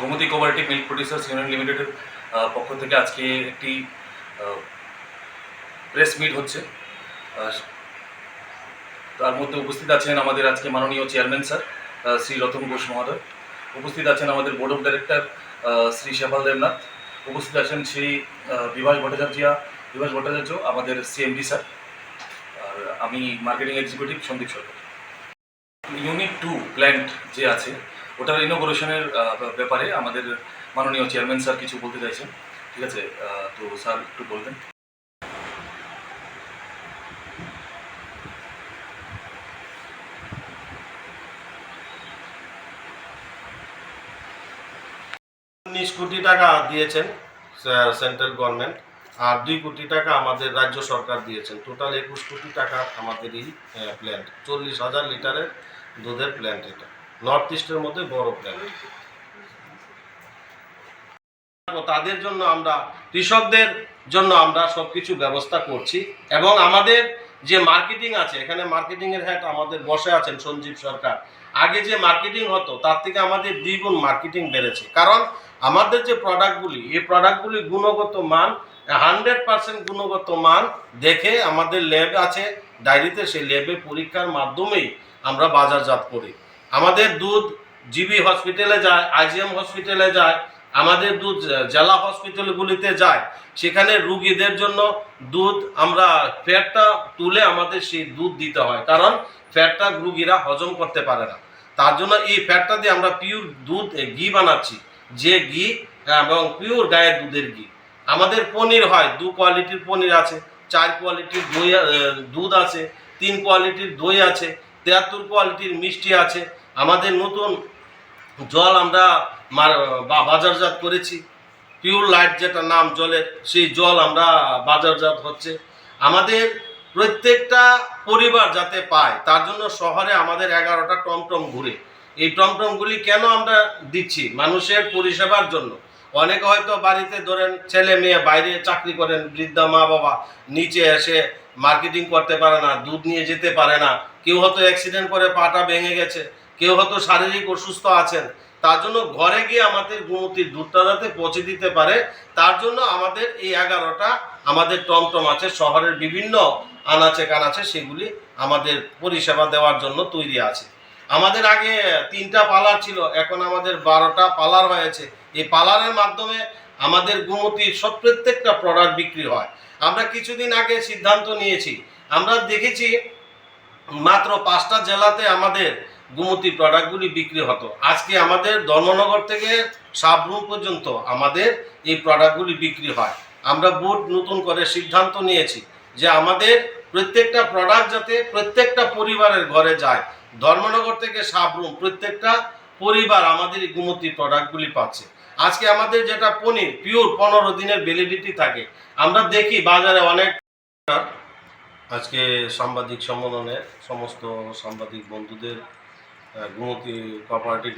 Gomati cooperative milk producers union লিমিটেডের পক্ষ থেকে আজকে একটি প্রেস মিট হচ্ছে। তার মধ্যে উপস্থিত আছেন আমাদের আজকে মাননীয় চেয়ারম্যান স্যার শ্রী রতন ঘোষ মহোদয়। উপস্থিত আছেন আমাদের board of director Shri Shefal Debnath. উপস্থিত আছেন শ্রী বিভাস ভট্টাচার্য বিভাস ভট্টাচার্য, আমাদের সিএমডি স্যার আর আমি marketing executive Sandip Sarkar. Unit two plant যে আছে ওটার ইনোগ্রেশনের ব্যাপারে আমাদের মাননীয় চেয়ারম্যান স্যার কিছু বলতে চাইছেন। ঠিক আছে তো স্যার একটু বলবেন। উনিশ কোটি টাকা দিয়েছেন সেন্ট্রাল গভর্নমেন্ট, আর দুই কোটি টাকা আমাদের রাজ্য সরকার দিয়েছেন। টোটাল একুশ কোটি টাকা আমাদের এই প্ল্যান্ট চল্লিশ হাজার লিটারের দুধের প্ল্যান্ট এটা। নর্থ ইস্টের মধ্যে বড় প্ল্যান্ট তাদের জন্য আমরা, কৃষকদের জন্য আমরা সব কিছু ব্যবস্থা করছি। এবং আমাদের যে মার্কেটিং আছে, এখানে মার্কেটিং এর হেড আমাদের বসে আছেন সঞ্জীব সরকার। আগে যে মার্কেটিং হতো, তার থেকে আমাদের দ্বিগুণ মার্কেটিং বেড়েছে। কারণ আমাদের যে প্রোডাক্টগুলি এই প্রোডাক্টগুলি গুণগত মান হান্ড্রেড পার্সেন্ট গুণগত মান দেখে আমাদের ল্যাব আছে ডায়েরিতে সেই ল্যাবে পরীক্ষার মাধ্যমেই আমরা বাজারজাত করি। আমাদের দুধ জিবি হসপিটালে যায় আইজিএম হসপিটালে যায়, আমাদের দুধ জেলা হসপিটালগুলিতে যায়। সেখানে রুগীদের জন্য দুধ আমরা ফ্যাটটা তুলে আমাদের সেই দুধ দিতে হয়, কারণ ফ্যাটটা রুগীরা হজম করতে পারে না। তার জন্য এই ফ্যাটটা দিয়ে আমরা পিওর দুধ ঘি বানাচ্ছি, যে ঘি, এবং পিওর গায়ের দুধের ঘি। আমাদের পনির হয়, দু কোয়ালিটির পনির আছে, চার কোয়ালিটির দই দুধ আছে, তিন কোয়ালিটির দই আছে তিয়াত্তর কোয়ালিটির মিষ্টি আছে। আমাদের নতুন জল আমরা বাজারজাত করেছি। পিওর লাইট যেটা নাম জলের সেই জল আমরা বাজারজাত হচ্ছে। আমাদের প্রত্যেকটা পরিবার যাতে পায়, তার জন্য শহরে আমাদের এগারোটা টমটম ঘুরে। এই টমটমগুলি কেন আমরা দিচ্ছি মানুষের পরিষেবার জন্য? অনেকে হয়তো বাড়িতে ধরেন ছেলে মেয়ে বাইরে চাকরি করেন, বৃদ্ধা মা বাবা নিচে এসে মার্কেটিং করতে পারে না, দুধ নিয়ে যেতে পারে না। কেউ হয়তো অ্যাক্সিডেন্ট করে পাটা ভেঙে গেছে, কেউ হয়তো শারীরিক অসুস্থ আছেন। তার জন্য ঘরে গিয়ে আমাদের গোমতির দুধটা যাতে পৌঁছে দিতে পারে, তার জন্য আমাদের এই এগারোটা আমাদের টমটম আছে, শহরের বিভিন্ন আনাচে কানাচে সেগুলি আমাদের পরিষেবা দেওয়ার জন্য তৈরি আছে। আমাদের আগে তিনটা পালার ছিল, এখন আমাদের বারোটা পালার হয়েছে। এই পালারের মাধ্যমে আমাদের গোমতির সব প্রত্যেকটা প্রোডাক্ট বিক্রি হয়। আমরা কিছুদিন আগে সিদ্ধান্ত নিয়েছি। আমরা দেখেছি মাত্র পাঁচটা জেলাতে আমাদের গুমতি প্রোডাক্টগুলি বিক্রি হতো। আজকে আমাদের ধর্মনগর থেকে সাবরুম পর্যন্ত আমাদের এই প্রোডাক্টগুলি বিক্রি হয়। আমরা বোর্ড নতুন করে সিদ্ধান্ত নিয়েছি যে আমাদের প্রত্যেকটা প্রোডাক্ট যাতে প্রত্যেকটা পরিবারের ঘরে যায়। ধর্মনগর থেকে সাবরুম প্রত্যেকটা পরিবার আমাদের এই গুমতি প্রোডাক্টগুলি পাচ্ছে। আজকে আমাদের যেটা পনির পিওর পনেরো দিনের ভ্যালিডিটি থাকে। আমরা দেখি বাজারে অনেক আজকে সাংবাদিক সম্মেলনে সমস্ত সাংবাদিক বন্ধুদের Gumti cooperative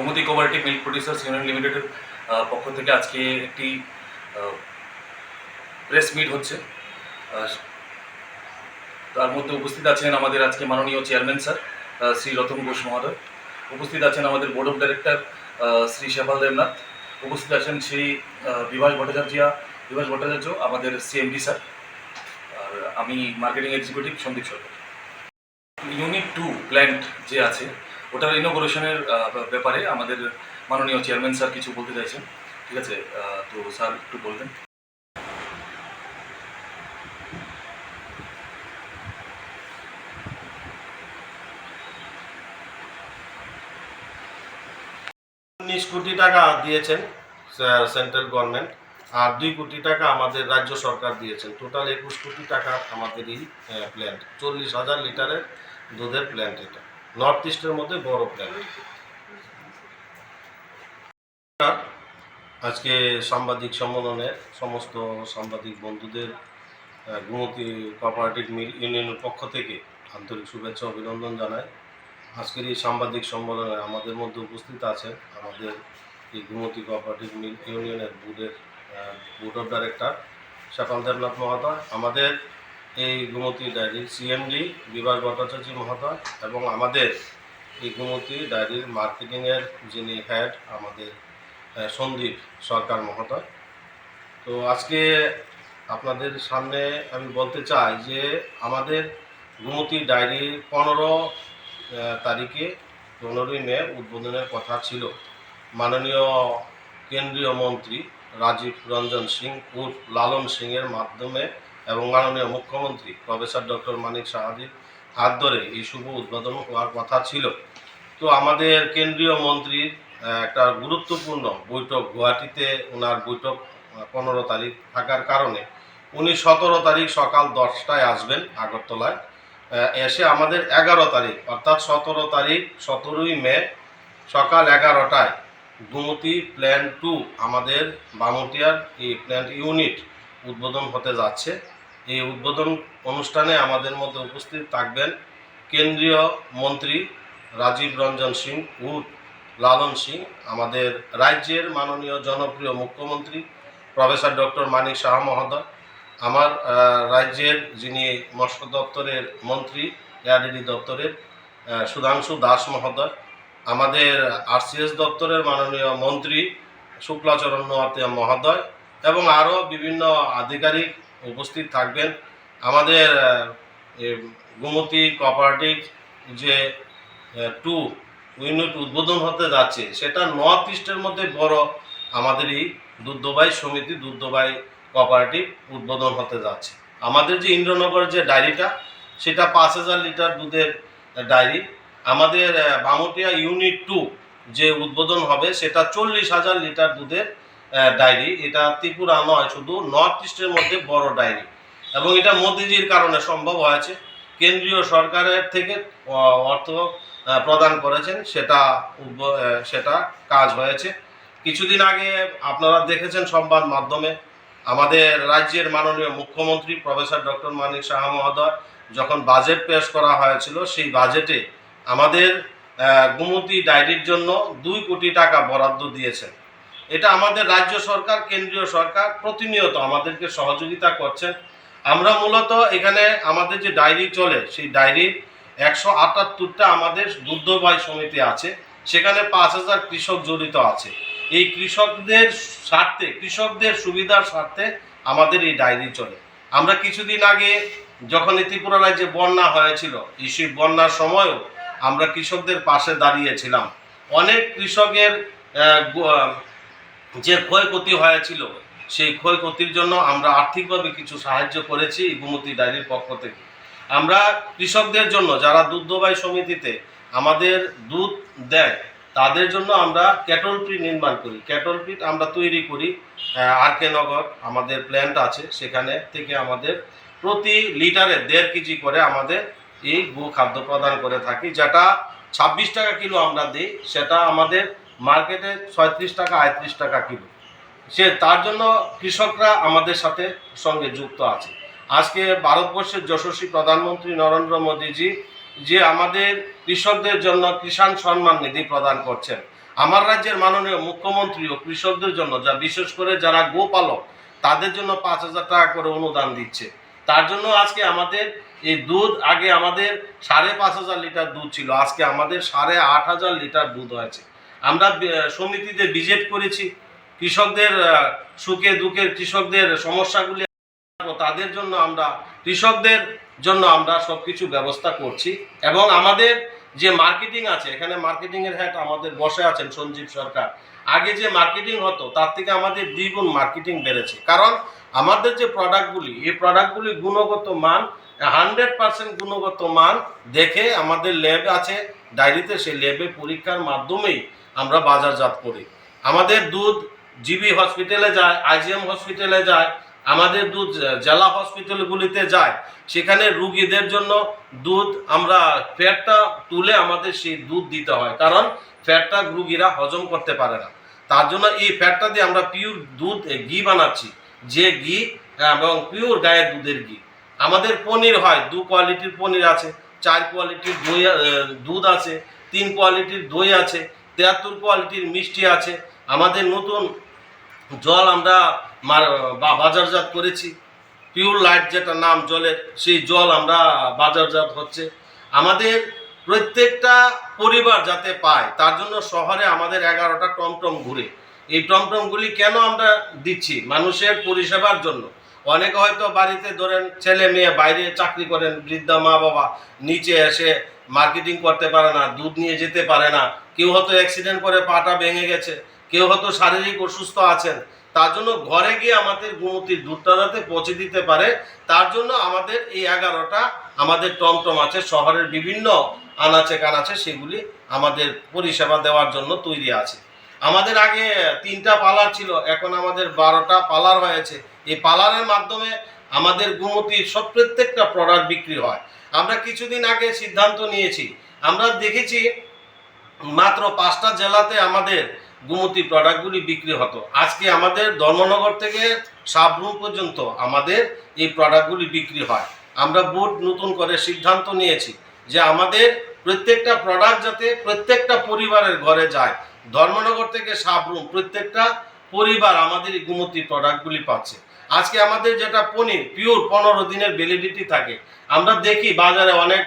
Gomati cooperative milk producers union লিমিটেডের পক্ষ থেকে আজকে একটি প্রেস মিট হচ্ছে। তার মধ্যে উপস্থিত আছেন আমাদের আজকে মাননীয় চেয়ারম্যান স্যার শ্রী রতন ঘোষ মহোদয়। উপস্থিত আছেন আমাদের board of director Shri Shefal Debnath. উপস্থিত আছেন শ্রী বিভাস ভট্টাচার্যা, বিভাস ভট্টাচার্য, আমাদের সিএমডি স্যার আর আমি marketing executive Sandip Sarkar. Unit two plant যে আছে ওটার ইনোগ্রেশনের ব্যাপারে আমাদের মাননীয় চেয়ারম্যান স্যার কিছু বলতে চাইছেন। ঠিক আছে তো স্যার একটু বলবেন। উনিশ কোটি টাকা দিয়েছেন সেন্ট্রাল গভর্নমেন্ট, আর দুই কোটি টাকা আমাদের রাজ্য সরকার দিয়েছেন। টোটাল একুশ কোটি টাকা আমাদের এই প্ল্যান্ট চল্লিশ হাজার লিটারের দুধের প্ল্যান্ট এটা। নর্থ ইস্টের মধ্যে বড় প্ল্যান্ট আজকে সাংবাদিক সম্মেলনে সমস্ত সাংবাদিক বন্ধুদের গুমতি কোঅপারেটিভ মিল ইউনিয়নের পক্ষ থেকে আন্তরিক শুভেচ্ছা অভিনন্দন জানাই। আজকের এই সাংবাদিক সম্মেলনে আমাদের মধ্যে উপস্থিত আছেন আমাদের এই গুমতি কোঅপারেটিভ মিল ইউনিয়নের বোর্ডের board of director Shapal Debnath মহোদয় আমাদের এই গুমতি ডায়েরির সিএমডি বিভাস ভট্টাচার্য মহোদয় এবং আমাদের এই গুমতি ডায়েরির মার্কেটিংয়ের যিনি হেড আমাদের সন্দীপ সরকার মহাতা তো আজকে আপনাদের সামনে আমি বলতে চাই যে আমাদের গুমতি ডায়েরির পনেরো তারিখে পনেরোই মে উদ্বোধনের কথা ছিল। মাননীয় কেন্দ্রীয় মন্ত্রী রাজীব রঞ্জন সিং উর্ফ লালন সিংয়ের মাধ্যমে এবং মাননীয় মুখ্যমন্ত্রী প্রফেসর ডক্টর মানিক সাহাদির হাত ধরে এই শুভ উদ্বোধন হওয়ার কথা ছিল। তো আমাদের কেন্দ্রীয় মন্ত্রীর একটা গুরুত্বপূর্ণ বৈঠক গুয়াহাটিতে ওনার বৈঠক পনেরো তারিখ থাকার কারণে উনি সতেরো তারিখ সকাল দশটায় আসবেন আগরতলায়। এসে আমাদের এগারো তারিখ, অর্থাৎ সতেরো তারিখ সতেরোই মে সকাল এগারোটায় গুমতি প্ল্যান টু আমাদের বামুটিয়ার এই প্ল্যান্ট ইউনিট উদ্বোধন হতে যাচ্ছে। এই উদ্বোধন অনুষ্ঠানে আমাদের মধ্যে উপস্থিত থাকবেন কেন্দ্রীয় মন্ত্রী রাজীব রঞ্জন সিং উর্ফ লালন সিং, আমাদের রাজ্যের মাননীয় জনপ্রিয় মুখ্যমন্ত্রী প্রফেসর ডক্টর মানিক শাহ মহোদয়, আমার রাজ্যের যিনি মৎস্য দপ্তরের মন্ত্রী এআরডি দপ্তরের সুধাংশু দাস মহোদয়, আমাদের আরসিএস দপ্তরের মাননীয় মন্ত্রী শুক্লাচরণ নোয়াতিয়া মহোদয় এবং আরও বিভিন্ন আধিকারিক উপস্থিত থাকবেন। আমাদের এ, কোঅপারেটিভ যে টু ইউনিট উদ্বোধন হতে যাচ্ছে সেটা নর্থ ইস্টের মধ্যে বড় আমাদের এই দুধবাই সমিতি দুধবাই কোঅপারেটিভ উদ্বোধন হতে যাচ্ছে। আমাদের যে ইন্দ্রনগর যে ডায়েরিটা সেটা পাঁচ হাজার লিটার দুধের ডায়েরি। আমাদের বামুটিয়া ইউনিট টু যে উদ্বোধন হবে সেটা চল্লিশ হাজার লিটার দুধের ডায়েরি। এটা ত্রিপুরা নয়, শুধু নর্থ ইস্টের মধ্যে বড় ডায়েরি। এবং এটা মোদিজির কারণে সম্ভব হয়েছে। কেন্দ্রীয় সরকারের থেকে অর্থ প্রদান করেছেন। সেটা সেটা কাজ হয়েছে। কিছুদিন আগে আপনারা দেখেছেন সংবাদ মাধ্যমে, আমাদের রাজ্যের মাননীয় মুখ্যমন্ত্রী প্রফেসর ডক্টর মানিক সাহা মহোদয় যখন বাজেট পেশ করা হয়েছিল, সেই বাজেটে আমাদের গুমতি ডায়েরির জন্য দুই কোটি টাকা বরাদ্দ দিয়েছেন। এটা আমাদের রাজ্য সরকার, কেন্দ্রীয় সরকার প্রতিনিয়ত আমাদেরকে সহযোগিতা করছেন। আমরা মূলত এখানে আমাদের যে ডায়েরি চলে, সেই ডায়েরির একশো আটাত্তরটা আমাদের দুগ্ধবাই সমিতি আছে। সেখানে পাঁচ হাজার কৃষক জড়িত আছে। এই কৃষকদের স্বার্থে, কৃষকদের সুবিধার স্বার্থে আমাদের এই ডায়েরি চলে। আমরা কিছুদিন আগে যখন এই ত্রিপুরা রাজ্যে বন্যা হয়েছিল, এই সেই বন্যার সময়ও আমরা কৃষকদের পাশে দাঁড়িয়েছিলাম। অনেক কৃষকের যে ক্ষয়ক্ষতি হয়েছিল, সেই ক্ষয়ক্ষতির জন্য আমরা আর্থিকভাবে কিছু সাহায্য করেছি গুমতি ডায়েরির পক্ষ থেকে। আমরা কৃষকদের জন্য, যারা দুগ্ধবাই সমিতিতে আমাদের দুধ দেয়, তাদের জন্য আমরা ক্যাটল পিট নির্মাণ করি। ক্যাটল পিট আমরা তৈরি করি আর কে নগর, আমাদের প্ল্যান্ট আছে, সেখানে থেকে আমাদের প্রতি লিটারে দেড় কেজি করে আমাদের এই গো খাদ্য প্রদান করে থাকি, যেটা ছাব্বিশ টাকা কিলো আমরা দিই, সেটা আমাদের মার্কেটে ছয়ত্রিশ টাকা আয়ত্রিশ টাকা কিলো। সে তার জন্য কৃষকরা আমাদের সাথে সঙ্গে যুক্ত আছে। আজকে ভারতবর্ষের যশস্বী প্রধানমন্ত্রী নরেন্দ্র মোদীজি যে আমাদের কৃষকদের জন্য কিষাণ সম্মান নিধি প্রদান করছেন। আমার রাজ্যের মাননীয় মুখ্যমন্ত্রী ও কৃষকদের জন্য যা বিশেষ করে যারা গোপালক, তাদের জন্য পাঁচ হাজার টাকা করে অনুদান দিচ্ছে। তার জন্য আজকে আমাদের এই দুধ, আগে আমাদের সাড়ে পাঁচ হাজার লিটার দুধ ছিল, আজকে আমাদের সাড়ে আট হাজার লিটার দুধ হয়েছে। আমরা সমিতিতে ভিজিট করেছি। কৃষকদের সুখে দুঃখের কৃষকদের সমস্যাগুলি তাদের জন্য আমরা, কৃষকদের জন্য আমরা সবকিছু ব্যবস্থা করছি। এবং আমাদের যে মার্কেটিং আছে, এখানে মার্কেটিং এর হেড আমাদের বসে আছেন সঞ্জীব সরকার। আগে যে মার্কেটিং হতো, তার থেকে আমাদের দ্বিগুণ মার্কেটিং বেড়েছে। কারণ আমাদের যে প্রোডাক্টগুলি এই প্রোডাক্টগুলি গুণগত মান হান্ড্রেড পার্সেন্ট গুণগত মান দেখে আমাদের ল্যাব আছে ডায়েরিতে সেই ল্যাবে পরীক্ষার মাধ্যমেই আমরা বাজারজাত করি। আমাদের দুধ জিবি হসপিটালে যায় আইজিএম হসপিটালে যায়, আমাদের দুধ জেলা হসপিটালগুলিতে যায়। সেখানে রুগীদের জন্য দুধ আমরা ফ্যাটটা তুলে আমাদের সেই দুধ দিতে হয়, কারণ ফ্যাটটা রুগীরা হজম করতে পারে না। তার জন্য এই ফ্যাটটা দিয়ে আমরা পিওর দুধ, ঘি বানাচ্ছি। যে ঘি এবং পিওর গায়ের দুধের ঘি। আমাদের পনির হয়, দু কোয়ালিটির পনির আছে, চার কোয়ালিটির দই দুধ আছে, তিন কোয়ালিটির দই আছে, তিয়াত্তর কোয়ালিটির মিষ্টি আছে। আমাদের নতুন জল আমরা বাজারজাত করেছি। পিওর লাইট যেটা নাম জলের, সেই জল আমরা বাজারজাত হচ্ছে। আমাদের প্রত্যেকটা পরিবার যাতে পায়, তার জন্য শহরে আমাদের এগারোটা টমটম ঘুরে। এই টমটমগুলি কেন আমরা দিচ্ছি? মানুষের পরিষেবার জন্য। অনেকে হয়তো বাড়িতে ধরেন ছেলে মেয়ে বাইরে চাকরি করেন, বৃদ্ধা মা বাবা নিচে এসে মার্কেটিং করতে পারে না, দুধ নিয়ে যেতে পারে না, কেউ হয়তো অ্যাক্সিডেন্ট করে পাটা ভেঙে গেছে, কেউ হয়তো শারীরিক অসুস্থ আছেন, তার জন্য ঘরে গিয়ে আমাদের গুমতির দুধটা যাতে পৌঁছে দিতে পারে, তার জন্য আমাদের এই এগারোটা আমাদের টমটম আছে, শহরের বিভিন্ন আনাচে কানাচে সেগুলি আমাদের পরিষেবা দেওয়ার জন্য তৈরি আছে। আমাদের আগে তিনটা পালার ছিল, এখন আমাদের বারোটা পালার হয়েছে। এই পালারের মাধ্যমে আমাদের গুমতির সব প্রত্যেকটা প্রোডাক্ট বিক্রি হয়। আমরা কিছুদিন আগে সিদ্ধান্ত নিয়েছি, আমরা দেখেছি মাত্র পাঁচটা জেলাতে আমাদের গুমতি প্রোডাক্টগুলি বিক্রি হতো। আজকে আমাদের ধর্মনগর থেকে সাবরুম পর্যন্ত আমাদের এই প্রোডাক্টগুলি বিক্রি হয়। আমরা বোর্ড নতুন করে সিদ্ধান্ত নিয়েছি যে আমাদের প্রত্যেকটা প্রোডাক্ট যাতে প্রত্যেকটা পরিবারের ঘরে যায়। ধর্মনগর থেকে সাবরুম প্রত্যেকটা পরিবার আমাদের গুমতি প্রোডাক্টগুলি পাচ্ছে। আজকে আমাদের যেটা পনির পিওর পনেরো দিনের ভ্যালিডিটি থাকে। আমরা দেখি বাজারে অনেক